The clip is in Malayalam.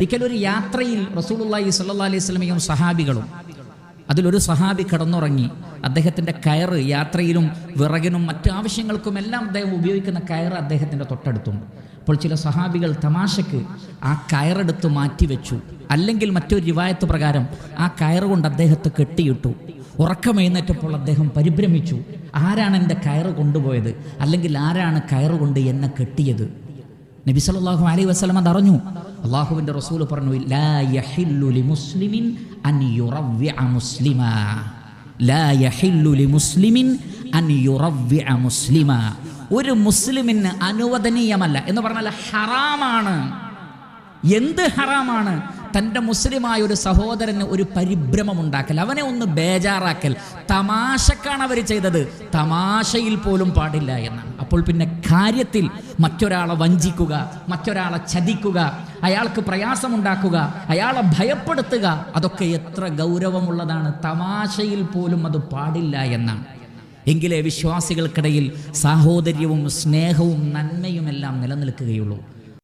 ഒരിക്കലൊരു യാത്രയിൽ റസൂലുള്ളാഹി സ്വല്ലല്ലാഹി അലൈഹി സ്വലമയും സഹാബികളും അതിലൊരു സഹാബി കടന്നുറങ്ങി. അദ്ദേഹത്തിന്റെ കയറ് യാത്രയിലും വിറകിനും മറ്റു ആവശ്യങ്ങൾക്കുമെല്ലാം അദ്ദേഹം ഉപയോഗിക്കുന്ന കയറ് അദ്ദേഹത്തിന്റെ തൊട്ടടുത്തുണ്ട്. അപ്പോൾ ചില സഹാബികൾ തമാശക്ക് ആ കയറെടുത്ത് മാറ്റിവെച്ചു. അല്ലെങ്കിൽ മറ്റൊരു രിവായത്ത് പ്രകാരം ആ കയറ് കൊണ്ട് അദ്ദേഹത്തെ കെട്ടിയിട്ടു. ഉറക്കമെഴുന്നേറ്റപ്പോൾ അദ്ദേഹം പരിഭ്രമിച്ചു. ആരാണ് എന്റെ കയറ് കൊണ്ടുപോയത്? അല്ലെങ്കിൽ ആരാണ് കയറ് കൊണ്ട് എന്നെ കെട്ടിയത്? നബി സല്ലല്ലാഹു അലൈഹി വസല്ലം അത് അള്ളാഹുവിന്റെ റസൂൽ പറഞ്ഞു ലാ യഹില്ലു മുസ്ലിമിൻ അൻ ലാ യഹില്ലു അൻ ഒരു മുസ്ലിമിന് അനുവദനീയമല്ല. എന്ന് പറഞ്ഞാൽ ഹറാമാണ്. എന്ത് ഹറാമാണ്? തന്റെ മുസ്ലിമായ ഒരു സഹോദരന് ഒരു പരിഭ്രമം ഉണ്ടാക്കൽ അവനെ ഒന്ന് ബേജാറാക്കൽ. തമാശക്കാണ് അവർ ചെയ്തത്. തമാശയിൽ പോലും പാടില്ല എന്നാണ്. അപ്പോൾ പിന്നെ കാര്യത്തിൽ മറ്റൊരാളെ വഞ്ചിക്കുക മറ്റൊരാളെ ചതിക്കുക അയാൾക്ക് പ്രയാസമുണ്ടാക്കുക അയാളെ ഭയപ്പെടുത്തുക അതൊക്കെ എത്ര ഗൗരവമുള്ളതാണ്. തമാശയിൽ പോലും അത് പാടില്ല എന്നാണ്. എങ്കിലേ വിശ്വാസികൾക്കിടയിൽ സാഹോദര്യവും സ്നേഹവും നന്മയുമെല്ലാം നിലനിൽക്കുകയുള്ളൂ.